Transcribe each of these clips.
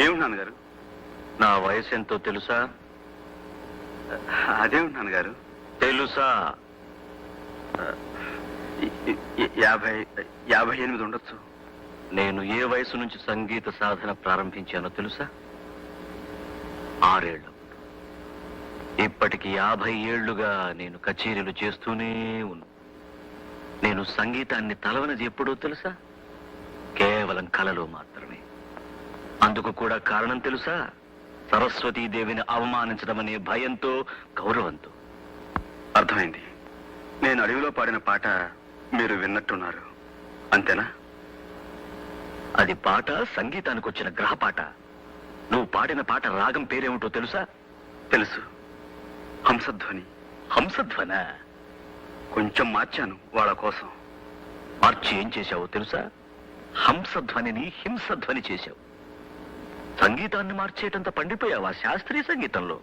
ఏమిటి నాన్నగారు? నా వయసు ఎంతో తెలుసా? అదేమిటి నాన్నగారు? తెలుసా? యాభై యాభై ఎనిమిది ఉండొచ్చు. నేను ఏ వయసు నుంచి సంగీత సాధన ప్రారంభించానో తెలుసా? ఆరేళ్ళు ఇప్పటికి యాభై ఏళ్ళుగా నేను కచేరీలు చేస్తూనే ఉన్నా. నేను సంగీతాన్ని తలవనది ఎప్పుడో తెలుసా? కేవలం కలలో మాత్రమే. అందుకు కూడా కారణం తెలుసా? సరస్వతీదేవిని అవమానించడం అనే భయంతో గౌరవంతో. అర్థమైంది. నేను అడవిలో పాడిన పాట మీరు విన్నట్టున్నారు. అంతేనా? అది పాట సంగీతానికి వచ్చిన గ్రహపాట. నువ్వు పాడిన పాట రాగం పేరేమిటో తెలుసా? తెలుసు. హంసధ్వని. హంసధ్వన? కొంచెం మార్చాను వాళ్ళ కోసం. మార్చి ఏం చేశావో తెలుసా? హంసధ్వనిని హింసధ్వని చేశావు. సంగీతాన్ని మార్చేటంత పండిపోయావా శాస్త్రీయ సంగీతంలో?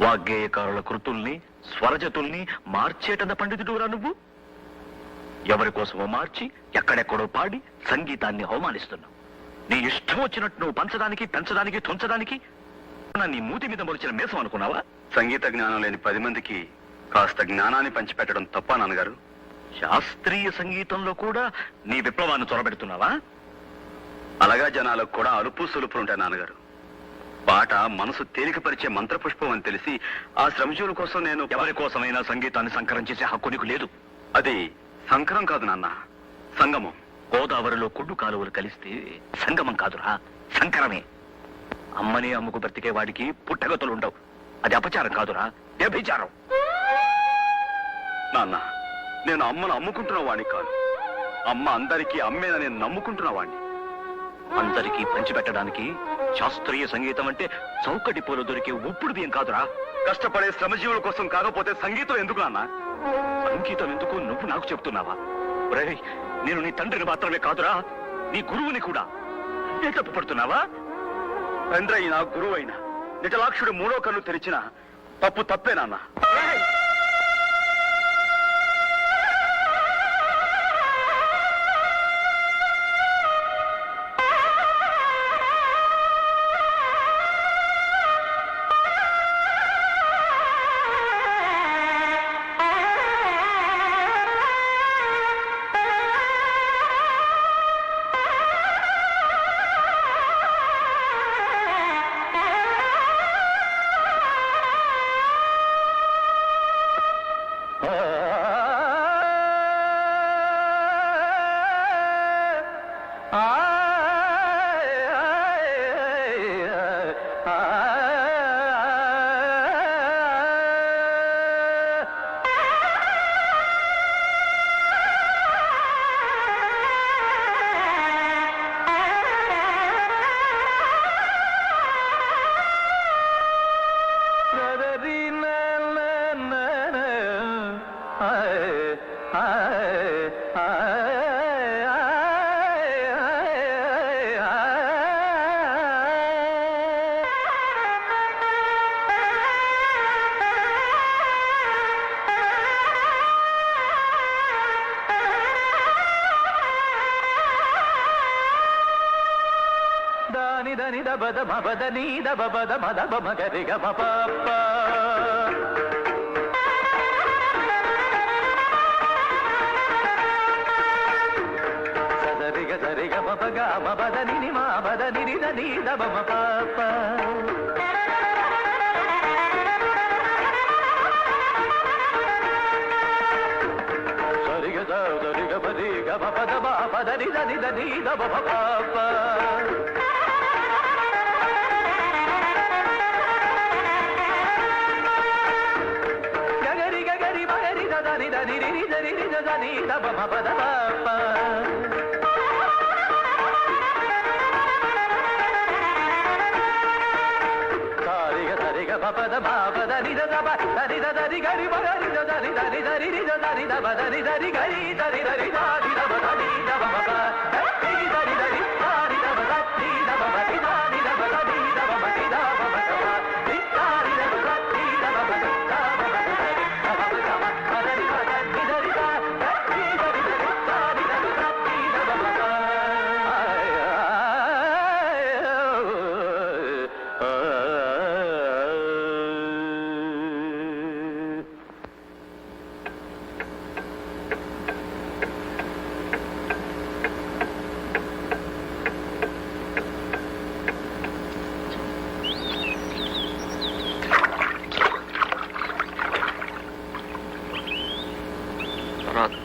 వాగ్గేయకారుల కృతుల్ని స్వరజతుల్ని మార్చేటంత పండితుడురా నువ్వు? ఎవరి కోసమో మార్చి ఎక్కడెక్కడో పాడి సంగీతాన్ని అవమానిస్తున్నావు. నీ ఇష్టం వచ్చినట్టు నువ్వు పంచడానికి పెంచడానికి తుంచడానికి నా నీ మూతి మీద మొలిచిన మేసం అనుకున్నావా? సంగీత జ్ఞానం లేని పది మందికి కాస్త జ్ఞానాన్ని పంచిపెట్టడం తప్ప నాన్నగారు? శాస్త్రీయ సంగీతంలో కూడా నీ విప్లవాన్ని చొరబెడుతున్నావా? అలాగా జనాలకు కూడా అలుపు సులుపులు ఉంటాయి నాన్నగారు. పాట మనసు తేలికపరిచే మంత్రపుష్పం అని తెలిసి ఆ శ్రమజీవుల కోసం నేను ఎవరి కోసమైనా సంగీతాన్ని సంకరం చేసే హక్కు నీకు లేదు. అది సంకరం కాదు నాన్న. సంగమం. గోదావరిలో కుడ్డు కాలువలు కలిస్తే సంగమం కాదురా. సంకరమే. అమ్మని అమ్ముకు బ్రతికే వాడికి పుట్టగతులు ఉండవు. అది అపచారం కాదురా. వ్యభిచారం. నాన్న నేను అమ్మను అమ్ముకుంటున్న వాడిని కాదు. అమ్మ అందరికీ అమ్మేనని నమ్ముకుంటున్న వాడిని అందరికీ పంచిపెట్టడానికి శాస్త్రీయ సంగీతం అంటే చౌకటి పూలు దొరికే ఉప్పుడు బియ్యం కాదురా. కష్టపడే శ్రమజీవుల కోసం కాకపోతే సంగీతం ఎందుకు అన్న సంగీతం ఎందుకు నువ్వు నాకు చెప్తున్నావా? నేను నీ తండ్రిని మాత్రమే కాదురా నీ గురువుని కూడా. ఏ తప్పు పడుతున్నావా? తండ్రి అయినా గురువు అయినా నిజలాక్షుడు మూడో కన్ను తెరిచిన తప్పు తప్పే నాన్న. ah దని దబద మబద నీ దబద మద బమ గరి గమ పప్ప సదరి గరి గమ పగ మబద ని మా బద ని దని దబమ పప్ప సరిగ సరిగ పది గమ పద బా పద ని దని దని దబమ పప్ప పద పప్ప సారి గ సరి గ ప పద మా పద ని ద దబ దరి దరి దని గరి మగరి దరి దరి దరి దరి దరి దరి దరి దరి దరి దరి దరి దరి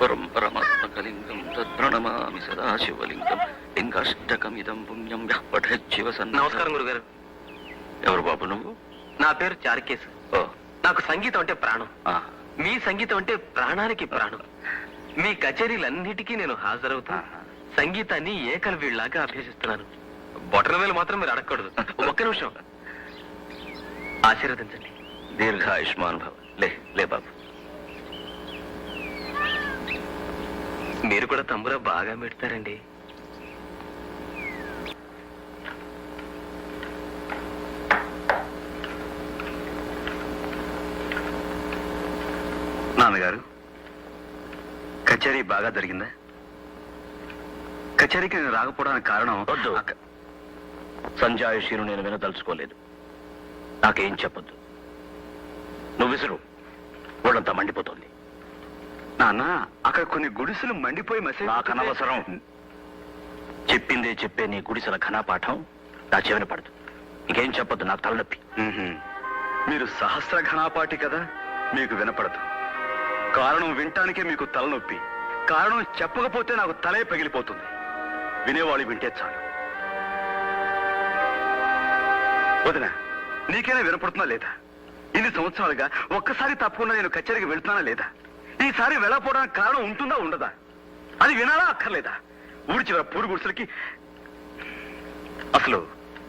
పరం పరమాత్మకలింగం తద్ప్రణమామి సదాశివలింగం లింగాష్టకమిదం పుణ్యం యః పఠజ్జీవ నమస్కారం గురుగారు. ఎవరు బాబు నువ్వు? నా పేరు చారికేస్ నాకు సంగీతం అంటే ప్రాణం. మీ సంగీతం అంటే ప్రాణానికి ప్రాణం. మీ కచేరీలన్నిటికీ నేను హాజరవుతా. సంగీతాన్ని ఏకల వీళ్ళలాగా అభ్యసిస్తున్నాను. బొటన వేలు మాత్రం మీరు అడగకూడదు. ఒక్క నిమిషం. ఆశీర్వదించండి. దీర్ఘ భవ. లే లే బాబు. మీరు కూడా తంబురా బాగా పెడతారండి నాన్నగారు కచేరీ బాగా జరిగిందా? కచేరీకి నేను రాకపోవడానికి కారణం వద్దు. అక్క- సంజాయుషీను నేను వినదలుచుకోలేదు. నాకేం చెప్పొద్దు. నువ్వు విసురు. ఒళ్ళంతా మండిపోతుంది. నాన్న అక్కడ కొన్ని గుడిసెలు మండిపోయి మసే నాకు అనవసరం. చెప్పిందే చెప్పే నీ గుడిసెల ఘనాపాఠం నా చెవిన పడదు. ఇంకేం చెప్పొద్దు నాకు తలనొప్పి. మీరు సహస్ర ఘనాపాటి కదా మీకు వినపడదు. కారణం వినటానికే మీకు తలనొప్పి. కారణం చెప్పకపోతే నాకు తలే పగిలిపోతుంది. వినేవాళ్ళు వింటే చాలు. వదిన నీకైనా వినపడుతుందా లేదా? ఇన్ని సంవత్సరాలుగా ఒక్కసారి తప్పకుండా నేను కచేరీకి వెళ్తున్నానా లేదా? ఈసారి వెళ్ళకపోవడానికి కారణం ఉంటుందా ఉండదా? అది వినాలా అక్కర్లేదా? ఊరి చివర పూరు గుడిసెలకి అసలు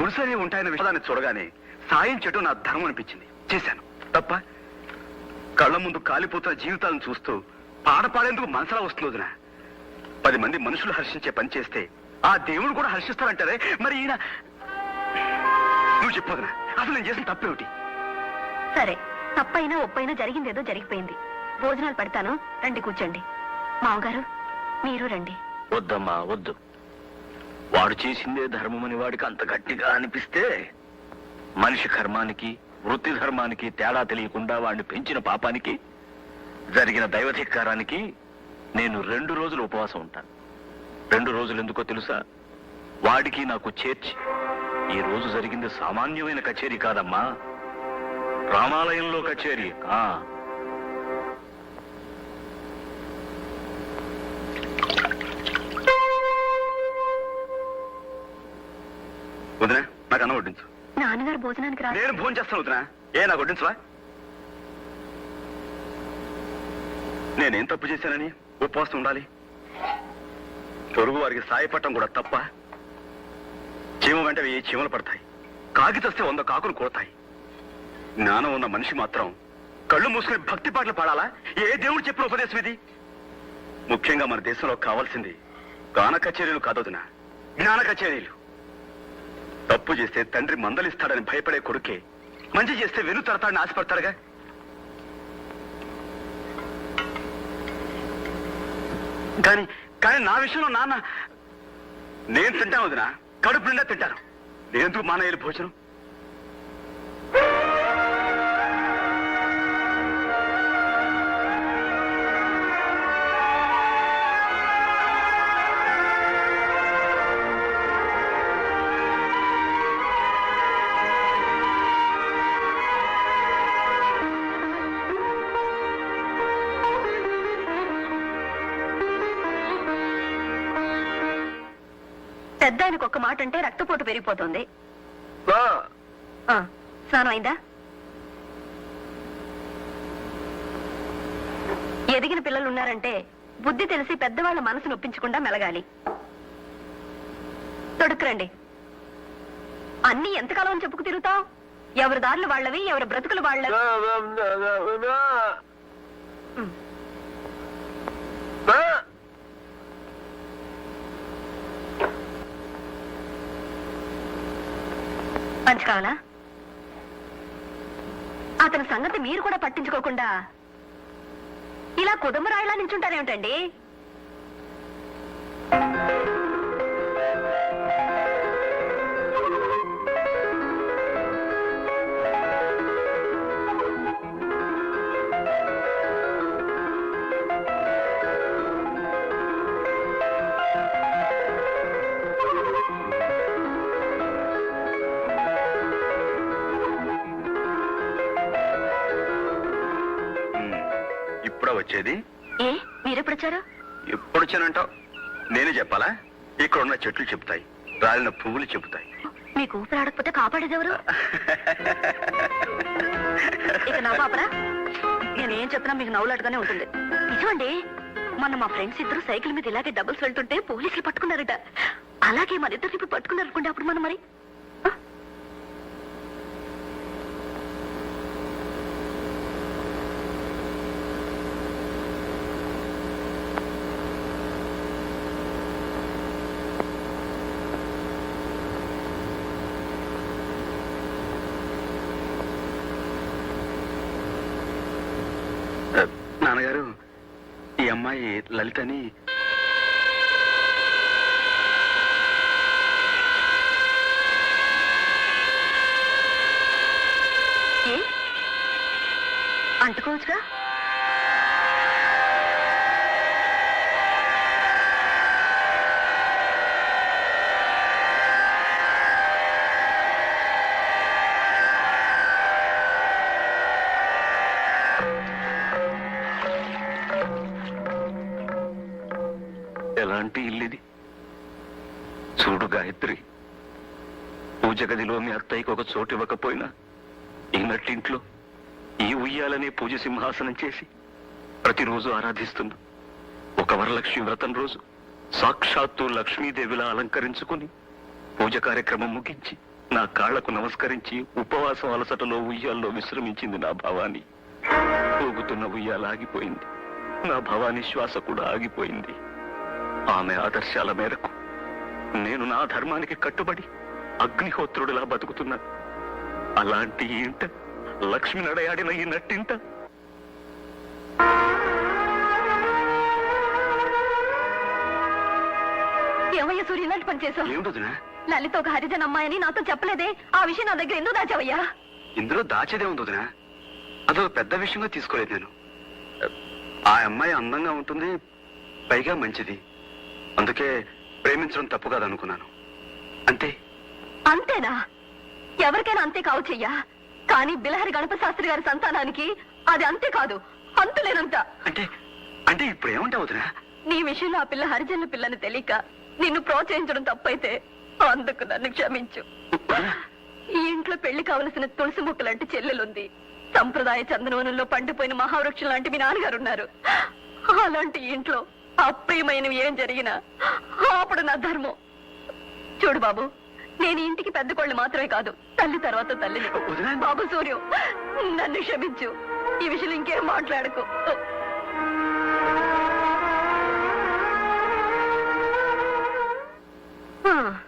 గుడిసెలే ఉంటాయన్న విషయాన్ని చూడగానే సాయం చేయడం నా ధర్మం అనిపించింది. చేశాను. తప్ప కళ్ళ ముందు కాలిపోతున్న జీవితాలను చూస్తూ పాట పాడేందుకు మనసులా వస్తుంది వదినా. పది మంది మనుషులు హర్షించే పని చేస్తే ఆ దేవుడు కూడా హర్షిస్తారంటారే మరి ఈయన నువ్వు చెప్పొదినా అసలు నేను చేసిన తప్పేమిటి? సరే తప్పైనా ఒప్పైనా జరిగిందేదో జరిగిపోయింది. భోజనాలు పెడతాను. రండి కూర్చోండి. మామగారు మీరు రండి. వద్దమ్మా వద్దు. వాడు చేసిందే ధర్మమని వాడికి అంత గట్టిగా అనిపిస్తే మనిషి కర్మానికి వృత్తి ధర్మానికి తేడా తెలియకుండా వాడిని పెంచిన పాపానికి జరిగిన దైవధిక్కారానికి నేను రెండు రోజులు ఉపవాసం ఉంటాను. రెండు రోజులు ఎందుకో తెలుసా? వాడికి నాకు చేర్చి ఈ రోజు జరిగింది సామాన్యమైన కచేరీ కాదమ్మా. రామాలయంలో కచేరీ. ఆ. భోజనానికి రా నేను భోజనం చేస్తాను వదినా. ఏ నాకు వడ్డించవా? నేనేం తప్పు చేశానని ఉపవాసం ఉండాలి. పొరుగు వారికి సాయపడటం కూడా తప్ప చీమ వెంట వెయ్యి చీమలు పడతాయి. కాకితస్తే వంద కాకులు కొడతాయి జ్ఞానం ఉన్న మనిషి మాత్రం కళ్ళు మూసుకుని భక్తి పాటలు పాడాలా? ఏ దేవుడు చెప్పిన ఉపదేశం ఇది? ముఖ్యంగా మన దేశంలో కావాల్సింది గాన కచేరీలు కాదోదిన జ్ఞాన కచేరీలు. తప్పు చేస్తే తండ్రి మందలిస్తాడని భయపడే కొడుకే. మంచి చేస్తే వెను తడతాడని ఆశపడతాడుగా. కానీ కానీ నా విషయంలో నాన్న నేను తింటాను వదినా. కడుపు నిండా తింటాను. నేనెందుకు మానయ్యలు భోజనం? ఆయనకు ఒక్క మాట అంటే రక్తపోటు పెరిగిపోతుంది. ఆ, స్నానం అయిందా ఎదిగిన పిల్లలు ఉన్నారంటే బుద్ధి తెలిసి పెద్దవాళ్ళ మనసు నొప్పించకుండా మెలగాలి. తొడుక్కురండి. అన్ని ఎంతకాలం అని చెప్పుకు తిరుగుతావు? ఎవరి దారులు వాళ్ళవి ఎవరి బ్రతుకులు వాళ్ళవి? ఉమ్. పంచ్ కావాలా అతని సంగతి మీరు కూడా పట్టించుకోకుండా ఇలా కుదుమరాయిలా నించుంటారేమిటండి? వచ్చారు ఎప్పుడు వచ్చానంటావు? నేనే చెప్పాలా? ఇక్కడ ఉన్న చెట్లు చెబుతాయి రాలిన పువ్వులు చెబుతాయి. మీకు ఊపిరాడకపోతే కాపాడేది ఎవరు ఇక నా పాపరా నేనేం చెప్పినా మీకు నవ్వులాటగానే ఉంటుంది. నిజమండి మొన్న మా ఫ్రెండ్స్ ఇద్దరు సైకిల్ మీద ఇలాగే డబుల్స్ వెళ్తుంటే పోలీసులు పట్టుకున్నారట. అలాగే మన ఇద్దరు ఇప్పుడు పట్టుకున్నారు అనుకోండి అప్పుడు మనం మరి ఆ? ఆ, నాన్నగారు ఈ అమ్మాయి లలితని అంటుకోవచ్చుగా? గదిలో మీ అత్తయ్యకు ఒక చోటు ఇవ్వకపోయినా ఈ నట్టింట్లో ఈ ఉయ్యాలనే పూజ సింహాసనం చేసి ప్రతిరోజు ఆరాధిస్తున్నా. ఒక వరలక్ష్మి వ్రతం రోజు సాక్షాత్తు లక్ష్మీదేవిలా అలంకరించుకుని పూజ కార్యక్రమం ముగించి నా కాళ్ళకు నమస్కరించి ఉపవాసం అలసటలో ఉయ్యాల్లో విశ్రమించింది నా భవాని. ఊగుతున్న ఉయ్యాల ఆగిపోయింది. నా భవాని శ్వాస కూడా ఆగిపోయింది. ఆమె ఆదర్శాల మేరకు నేను నా ధర్మానికి కట్టుబడి అగ్నిహోత్రుడిలా బతుకుతున్నాను అలాంటి ఇంట లక్ష్మి నడయాడిన ఈ నట్టింట. ఏమయ్యా సూర్య ఇలాంటి పని చేసావు? ఏమిటొదినా లలిత ఒక హరిజన్ అమ్మాయని నాతో చెప్పలేదే. ఆ విషయం నా దగ్గర ఎందుకు దాచావయ్యా? ఇందులో దాచేదే ఉంది వదినా. అదో పెద్ద విషయంగా తీసుకోలేదు నేను. ఆ అమ్మాయి అందంగా ఉంటుంది పైగా మంచిది. అందుకే ప్రేమించడం తప్పు కాదనుకున్నాను. అంతే. అంతేనా? ఎవరికైనా అంతే కావచ్చయ్యా కానీ బిలహరి గణప శాస్త్రి గారి సంతానానికి అది అంతే కాదు. అంతులేనంత అంటే అంటే ఇప్పుడు ఏమంటావు వదినా? నీ విషయంలో ఆ పిల్ల హరిజనుల పిల్లని తెలియక నిన్ను ప్రోత్సహించడం తప్పైతే అందుకు నన్ను క్షమించు. ఈ ఇంట్లో పెళ్ళి కావలసిన తులసి మొక్క లాంటి చెల్లెలుంది. సంప్రదాయ చందనవనంలో పండిపోయిన మహావృక్షం లాంటి మీ నాన్నగారు ఉన్నారు అలాంటి ఇంట్లో అప్రియమైనవి ఏం జరిగినా అప్పుడు నా ధర్మం. చూడు బాబు నేను ఇంటికి పెద్ద కోళ్ళు మాత్రమే కాదు తల్లి తర్వాత వదినా. బాబు సూర్యం నన్ను క్షమించు. ఈ విషయం ఇంకేం మాట్లాడకు. ఆ,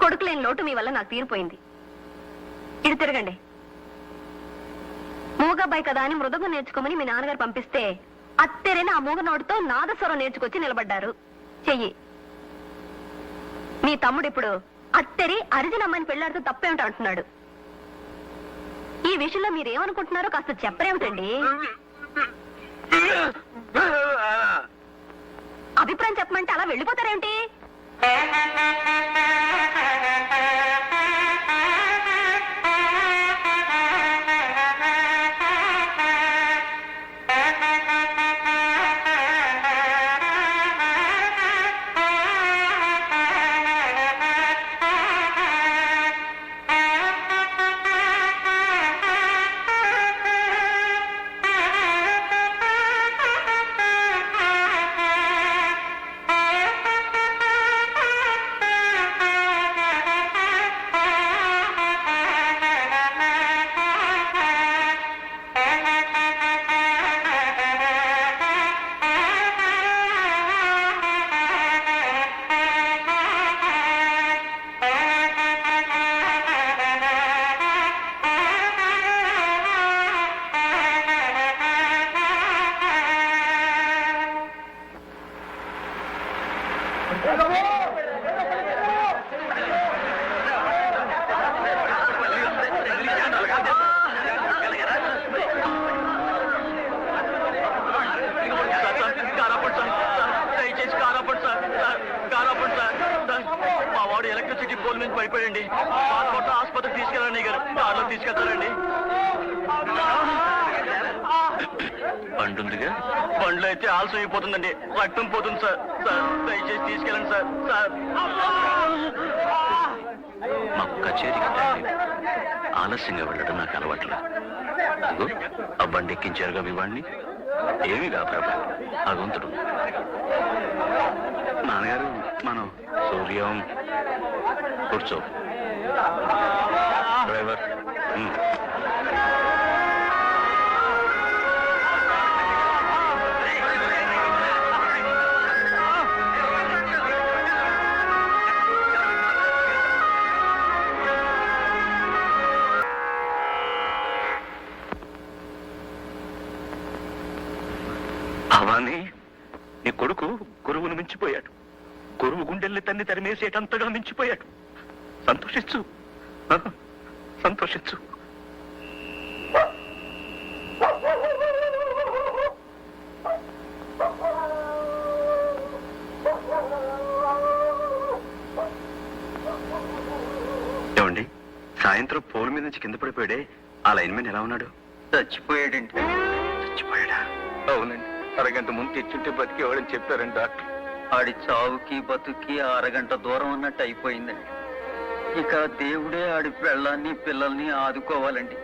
కొడుకు లేని లోటు మీ వల్ల నాకు తీరిపోయింది. ఇటు తిరగండి. మూగబ్బాయి కదా అని మృదంగం నేర్చుకోమని మీ నాన్నగారు పంపిస్తే అత్తెరని ఆ మూగ నోటితో నాదస్వరం నేర్చుకొచ్చి నిలబడ్డారు. చెయ్యి. మీ తమ్ముడు ఇప్పుడు అత్తరి అరిజిన్ అమ్మాయిని పెళ్ళాడుతూ తప్పేమిటో అంటున్నాడు. ఈ విషయంలో మీరేమనుకుంటున్నారో కాస్త చెప్పరేమిటండి? అభిప్రాయం చెప్పమంటే అలా వెళ్ళిపోతారేమిటి? పండుందిగా? పండ్లు అయితే ఆలస్యం అయిపోతుందండి. రక్తం పోతుంది సార్. సార్ దయచేసి తీసుకెళ్ళండి సార్. సార్. మా కచేరీకి టైం ఆలస్యంగా వెళ్ళడం నాకు అలవాట్లేదు. అదిగో, ఆ బండి ఎక్కించారుగా వివాణ్ణి ఏమి కా ప్రభు ఆ గొంతుడు నాన్నగారు మనం సూర్యం కూర్చో. డ్రైవర్ మించిపోయాడు. గురువు గుండెల్ని తన్ని తరిమేసేటంతగా మించిపోయాడు. సంతోషించు. సంతోషించు. ఏమండి? సాయంత్రం పోల్ మీద నుంచి కింద పడిపోయాడే ఆ లైన్ మ్యాన్ ఎలా ఉన్నాడు? చచ్చిపోయాడండి చచ్చిపోయాడా? అవునండి. అరగంట ముందు తెచ్చుంటే బతికేవాడని చెప్పారండి డాక్టర్. ఆడి చావుకి బతుకి అరగంట దూరం అన్నట్టు అయిపోయిందండి. ఇక దేవుడే ఆడి పెళ్ళాన్ని పిల్లల్ని ఆదుకోవాలండి.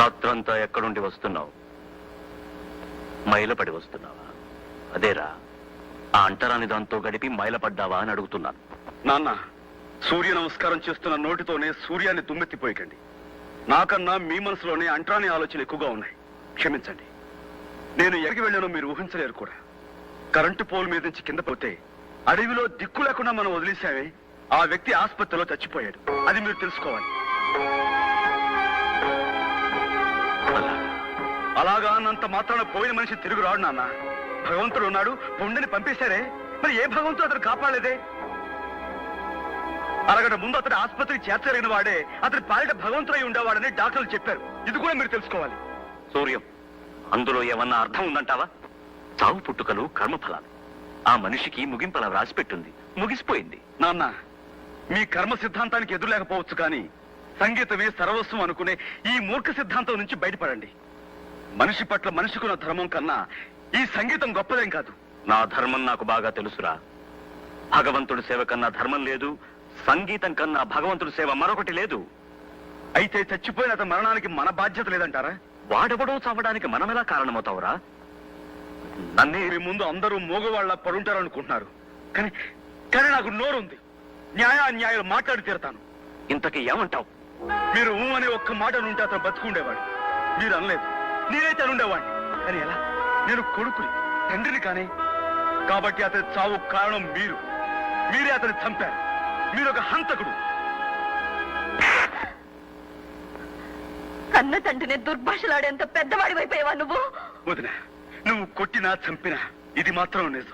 రాత్రంతా ఎక్కడుండి వస్తున్నావు? మైలపడి వస్తున్నావా? అదేరా. ఆ అంటరాని దాంతో గడిపి మైలపడ్డావా అని అడుగుతున్నాను. నాన్న సూర్య నమస్కారం చేస్తున్న నోటితోనే సూర్యాన్ని దుమ్మెత్తిపోయకండి నాకన్నా మీ మనసులోనే అంటరాని ఆలోచనలు ఎక్కువగా ఉన్నాయి. క్షమించండి. నేను ఎక్కడికి వెళ్ళానో మీరు ఊహించలేరు కూడా. కరెంటు పోల్ మీద నుంచి కింద పోతే అడవిలో దిక్కు లేకుండా మనం వదిలేసామే ఆ వ్యక్తి ఆసుపత్రిలో చచ్చిపోయాడు. అది మీరు తెలుసుకోవాలి. అలాగా. అలాగా అన్నంత మాత్రాన పోయిన మనిషి తిరుగు రాడు నాన్న. భగవంతుడు ఉన్నాడు పుండని పంపేశారే మరి ఏ భగవంతుడు అతను కాపాడలేదే? అరగంట ముందు అతని ఆసుపత్రికి చేర్చలేని వాడే అతని పాలిట భగవంతుడై ఉండేవాడని డాక్టర్లు చెప్పారు. ఇది కూడా మీరు తెలుసుకోవాలి. సూర్యం అందులో ఏమన్నా అర్థం ఉందంటావా? చావు పుట్టుకలు కర్మఫలాలు ఆ మనిషికి ముగింపలా రాసిపెట్టుంది ముగిసిపోయింది. నాన్న మీ కర్మ సిద్ధాంతానికి ఎదురు లేకపోవచ్చు కానీ సంగీతమే సర్వస్వం అనుకునే ఈ మూర్ఖ సిద్ధాంతం నుంచి బయటపడండి. మనిషి పట్ల మనిషికున్న ధర్మం కన్నా ఈ సంగీతం గొప్పదేం కాదు. నా ధర్మం నాకు బాగా తెలుసురా. భగవంతుడి సేవ కన్నా ధర్మం లేదు సంగీతం కన్నా భగవంతుడి సేవ మరొకటి లేదు. అయితే చచ్చిపోయిన అతని మరణానికి మన బాధ్యత లేదంటారా? వాడెవడో చావడానికి మనమెలా కారణమవుతావురా? నన్నే ముందు అందరూ మూగవాళ్ళ పడుంటారు అనుకుంటున్నారు కానీ కానీ నాకు నోరుంది. న్యాయ అన్యాయాలు మాట్లాడి తీరతాను. ఇంతకీ ఏమంటావు? మీరు ఊ అనే ఒక్క మాట నుంటే అతను బతుకుండేవాడు. మీరు అనలేదు. నేనైతే అనుండేవాడిని. కానీ ఎలా? నేను కొడుకుని తండ్రిని కానీ. కాబట్టి అతని చావు కారణం మీరు. మీరే అతన్ని చంపారు. మీరు ఒక హంతకుడు. కన్న తండ్రిని దుర్భాషలాడేంత పెద్దవాడి వైపోయావా నువ్వు? వదిన నువ్వు కొట్టినా చంపినా ఇది మాత్రం నిజం.